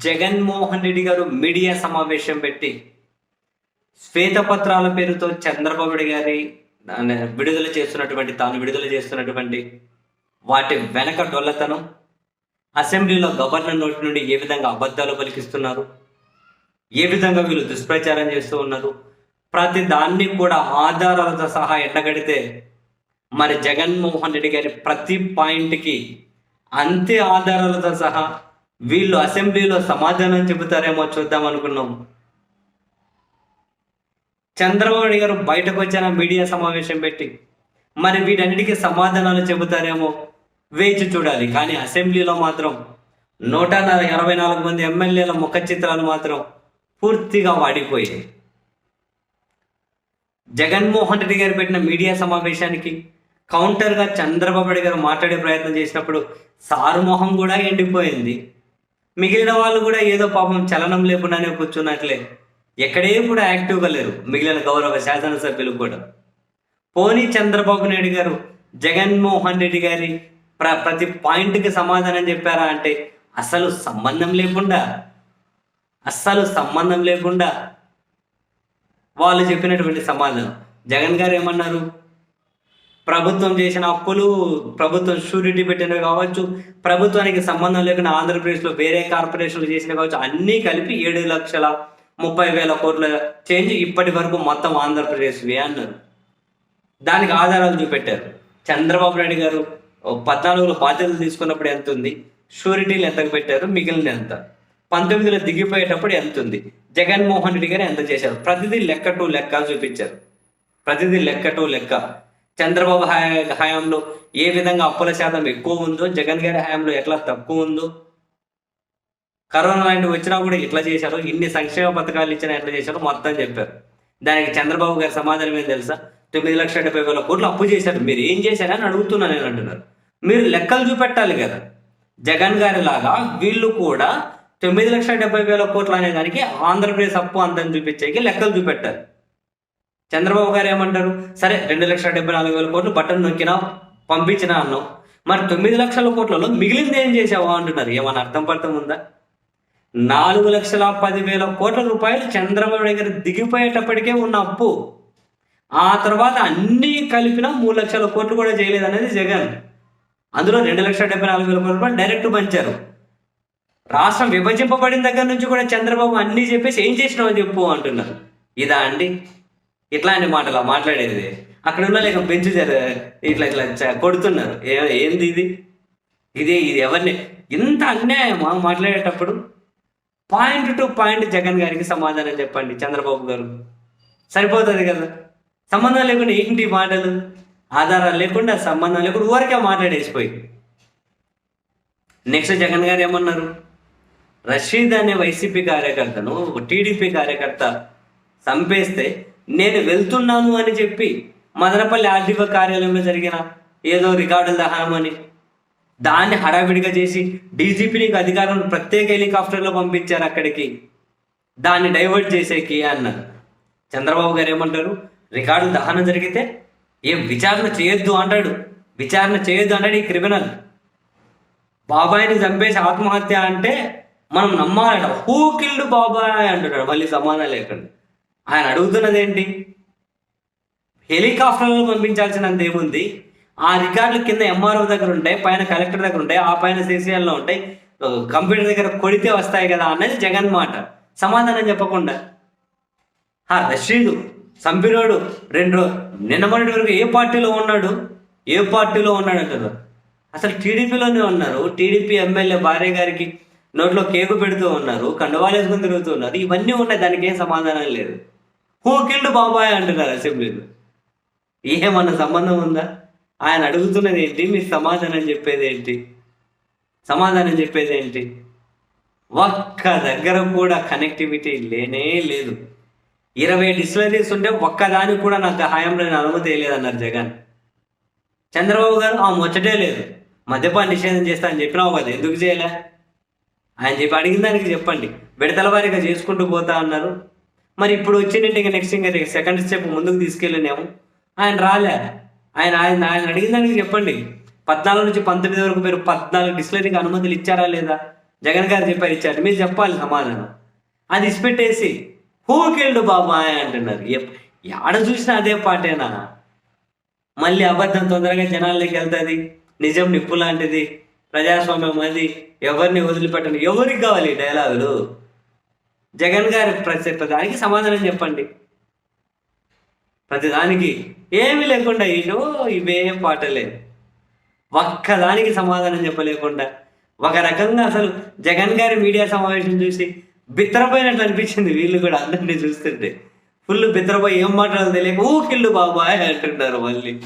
జగన్మోహన్ రెడ్డి గారు మీడియా సమావేశం పెట్టి శ్వేతపత్రాల పేరుతో చంద్రబాబు గారి విడుదల చేస్తున్నటువంటి తాను విడుదల చేస్తున్నటువంటి వాటి వెనక డొల్లతనం అసెంబ్లీలో గవర్నర్ నోటి నుండి ఏ విధంగా అబద్ధాలు పలికిస్తున్నారు ఏ విధంగా వీళ్ళు దుష్ప్రచారం చేస్తూ ఉన్నారు ప్రతి దాన్ని కూడా ఆధారాలతో సహా ఎండగడితే మరి జగన్మోహన్ రెడ్డి గారి ప్రతి పాయింట్కి అంతే ఆధారాలతో సహా వీళ్ళు అసెంబ్లీలో సమాధానం చెబుతారేమో చూద్దాం అనుకున్నాం. చంద్రబాబు గారు బయటకు వచ్చిన మీడియా సమావేశం పెట్టి మరి వీటన్నిటికీ సమాధానాలు చెబుతారేమో వేచి చూడాలి. కానీ అసెంబ్లీలో మాత్రం నూట ఇరవై నాలుగు మంది ఎమ్మెల్యేల ముఖ చిత్రాలు మాత్రం పూర్తిగా వాడిపోయాయి. జగన్మోహన్ రెడ్డి గారు పెట్టిన మీడియా సమావేశానికి కౌంటర్గా చంద్రబాబు గారు మాట్లాడే ప్రయత్నం చేసినప్పుడు సారు మొహం కూడా ఎండిపోయింది. మిగిలిన వాళ్ళు కూడా ఏదో పాపం చలనం లేకుండానే కూర్చున్నట్లే. ఎక్కడే కూడా యాక్టివ్గా లేరు మిగిలిన గౌరవ శాసనసభ్యులు కూడా. పోనీ చంద్రబాబు నాయుడు గారు జగన్మోహన్ రెడ్డి గారి ప్ర ప్రతి పాయింట్కి సమాధానం చెప్పారా అంటే అసలు సంబంధం లేకుండా అస్సలు సంబంధం లేకుండా వాళ్ళు చెప్పినటువంటి సమాధానం. జగన్ గారు ఏమన్నారు? ప్రభుత్వం చేసిన అప్పులు ప్రభుత్వం షూరిటీ పెట్టినవి కావచ్చు ప్రభుత్వానికి సంబంధం లేకుండా ఆంధ్రప్రదేశ్లో వేరే కార్పొరేషన్లు చేసినవి కావచ్చు అన్నీ కలిపి ఏడు లక్షల ముప్పై వేల కోట్ల చేంజ్ ఇప్పటి వరకు మొత్తం ఆంధ్రప్రదేశ్వి అన్నారు. దానికి ఆధారాలు చూపెట్టారు. చంద్రబాబు నాయుడు గారు పద్నాలుగులో బాధ్యతలు తీసుకున్నప్పుడు ఎంత ఉంది? షూరిటీలు ఎంతకు పెట్టారు? మిగిలిన ఎంత? పంతొమ్మిదిలో దిగిపోయేటప్పుడు ఎంత ఉంది? జగన్మోహన్ రెడ్డి గారు ఎంత చేశారు? ప్రతిదీ లెక్క టు లెక్క చూపించారు. ప్రతిదీ లెక్క టు లెక్క. చంద్రబాబు హయా- హయాంలో ఏ విధంగా అప్పుల శాతం ఎక్కువ ఉందో జగన్ గారి హయాంలో ఎట్లా తక్కువ ఉందో కరోనా లాంటివి వచ్చినా కూడా ఇట్లా చేశారు ఇన్ని సంక్షేమ పథకాలు ఇచ్చినా ఎట్లా చేశారో మొత్తం చెప్పారు. దానికి చంద్రబాబు గారి సమాధానం ఏం తెలుసా? తొమ్మిది లక్షల డెబ్బై వేల కోట్లు అప్పు చేశారు. మీరు ఏం చేశారని అడుగుతున్నా నేను అంటున్నారు. మీరు లెక్కలు చూపెట్టాలి కదా. జగన్ గారి లాగా వీళ్ళు కూడా తొమ్మిది లక్షల డెబ్బై వేల కోట్లు అనే దానికి ఆంధ్రప్రదేశ్ అప్పు అందని చూపించేకి లెక్కలు చూపెట్టారు. చంద్రబాబు గారు ఏమంటారు? సరే రెండు లక్షల డెబ్బై నాలుగు వేల కోట్లు బటన్ నొక్కినా పంపించినా అన్నావు. మరి తొమ్మిది లక్షల కోట్లలో మిగిలింది ఏం చేసావా అంటున్నారు. ఏమన్నా అర్థం పడతాం ఉందా? నాలుగు లక్షల పదివేల కోట్ల రూపాయలు చంద్రబాబు దగ్గర దిగిపోయేటప్పటికే ఉన్న అప్పు. ఆ తర్వాత అన్నీ కలిపిన మూడు లక్షల కోట్లు కూడా చేయలేదు అనేది జగన్. అందులో రెండు లక్షల డెబ్బై నాలుగు వేల కోట్ల రూపాయలు డైరెక్ట్ పంచారు. రాష్ట్రం విభజింపబడిన దగ్గర నుంచి కూడా చంద్రబాబు అన్నీ చెప్పేసి ఏం చేసినావు చెప్పు అంటున్నారు. ఇదా అండి? ఇట్లాంటి మాటలు మాట్లాడేది? అక్కడ ఉన్న లేక బెంచ్ జర ఇట్లా ఇట్లా కొడుతున్నారు. ఏంది ఇది? ఇదే ఇది ఎవరిని? ఇంత అన్యాయమా మాట్లాడేటప్పుడు? పాయింట్ టు పాయింట్ జగన్ గారికి సమాధానం చెప్పండి చంద్రబాబు గారు. సరిపోతుంది కదా? సంబంధం లేకుండా ఏంటి మాటలు? ఆధారాలు లేకుండా సంబంధం లేకుండా ఊరికే మాట్లాడేసిపోయి. నెక్స్ట్ జగన్ గారు ఏమన్నారు? రషీద్ అనే వైసీపీ కార్యకర్తను టీడీపీ కార్యకర్త చంపేస్తే నేను వెళ్తున్నాను అని చెప్పి మదనపల్లి ఆర్డీఓ కార్యాలయంలో జరిగిన ఏదో రికార్డుల దహనం అని. దాన్ని హడావిడిగా చేసి డీజీపీని అధికారం ప్రత్యేక హెలికాప్టర్లో పంపించారు అక్కడికి. దాన్ని డైవర్ట్ చేసేకి అన్నారు. చంద్రబాబు గారు ఏమంటారు? రికార్డు దహనం జరిగితే ఏం విచారణ చేయొద్దు అంటాడు. విచారణ చేయొద్దు అంటాడు ఈ క్రిమినల్. బాబాయిని చంపేసి ఆత్మహత్య అంటే మనం నమ్మాలంట. హూ కిల్డ్ బాబాయ్ అంటున్నాడు. మళ్ళీ సమాధానం లేకుండా. ఆయన అడుగుతున్నది ఏంటి హెలికాప్టర్లో పంపించాల్సినంత ఏముంది? ఆ రికార్డులు కింద ఎంఆర్ఓ దగ్గర ఉంటాయి పైన కలెక్టర్ దగ్గర ఉంటాయి ఆ పైన సీసీఎల్లో ఉంటాయి. కంప్యూటర్ దగ్గర కొడితే వస్తాయి కదా అన్నది జగన్ మాట. సమాధానం చెప్పకుండా. ఆ రషీదు సంపినోడు రెండు నిన్న మొన్నటి వరకు ఏ పార్టీలో ఉన్నాడు? ఏ పార్టీలో ఉన్నాడు అంటారు అసలు టీడీపీలోనే ఉన్నారు. టీడీపీ ఎమ్మెల్యే భార్య గారికి నోట్లో కేకు పెడుతూ ఉన్నారు కండువాలేసుకుని తిరుగుతూ ఉన్నారు. ఇవన్నీ ఉన్నాయి దానికి ఏం సమాధానం లేదు. హూ కిల్డ్ బాబాయ్ అంటున్నారు అసెంబ్లీలో ఏమన్నా సంబంధం ఉందా? ఆయన అడుగుతున్నది ఏంటి? మీరు సమాధానం చెప్పేది ఏంటి? సమాధానం చెప్పేది ఏంటి? ఒక్క దగ్గర కూడా కనెక్టివిటీ లేనే లేదు. ఇరవై డిస్టిలరీస్ ఉంటే ఒక్కదానికి కూడా నాకు హయాంలో నేను అనుమతి లేదన్నారు జగన్. చంద్రబాబు గారు ఆ ముచ్చటే లేదు. మద్యపాన్ని నిషేధం చేస్తా అని చెప్పినావు కదా ఎందుకు చేయలే? ఆయన చెప్పి అడిగిన దానికి చెప్పండి. విడతల వారిగా చేసుకుంటూ పోతా అన్నారు. మరి ఇప్పుడు వచ్చిందంటే ఇంకా నెక్స్ట్ ఇంకా సెకండ్ స్టెప్ ముందుకు తీసుకెళ్ళినేమో ఆయన రాలే. ఆయన ఆయన ఆయన అడిగిన దానికి చెప్పండి. పద్నాలుగు నుంచి పంతొమ్మిది వరకు మీరు పద్నాలుగు డిస్లరీకి అనుమతులు ఇచ్చారా లేదా? జగన్ గారు చెప్పారు ఇచ్చారు. మీరు చెప్పాలి సమాధానం. అది ఇసిపెట్టేసి హూకెళ్ళు బాబా అంటున్నారు. ఎప్- ఎక్కడ చూసినా అదే పాటేనా? మళ్ళీ అబద్ధం తొందరగా జనాల్లోకి వెళ్తుంది. నిజం నిప్పు లాంటిది. ప్రజాస్వామ్యం అది. ఎవరిని వదిలిపెట్టను? ఎవరికి కావాలి డైలాగులు? జగన్ గారి ప్రతి ప్రతిదానికి సమాధానం చెప్పండి. ప్రతిదానికి ఏమీ లేకుండా ఏదో ఇవే పాటలే. ఒక్కదానికి సమాధానం చెప్పలేకుండా ఒక రకంగా అసలు జగన్ గారి మీడియా సమావేశం చూసి బిత్తరపోయినట్లు అనిపించింది వీళ్ళు కూడా అందరినీ చూస్తుంటే. ఫుల్ బిత్తరపోయి ఏం మాట్లాడాలో తెలియక ఊకిళ్ళు బాబాయ్ అంటున్నారు మళ్ళీ.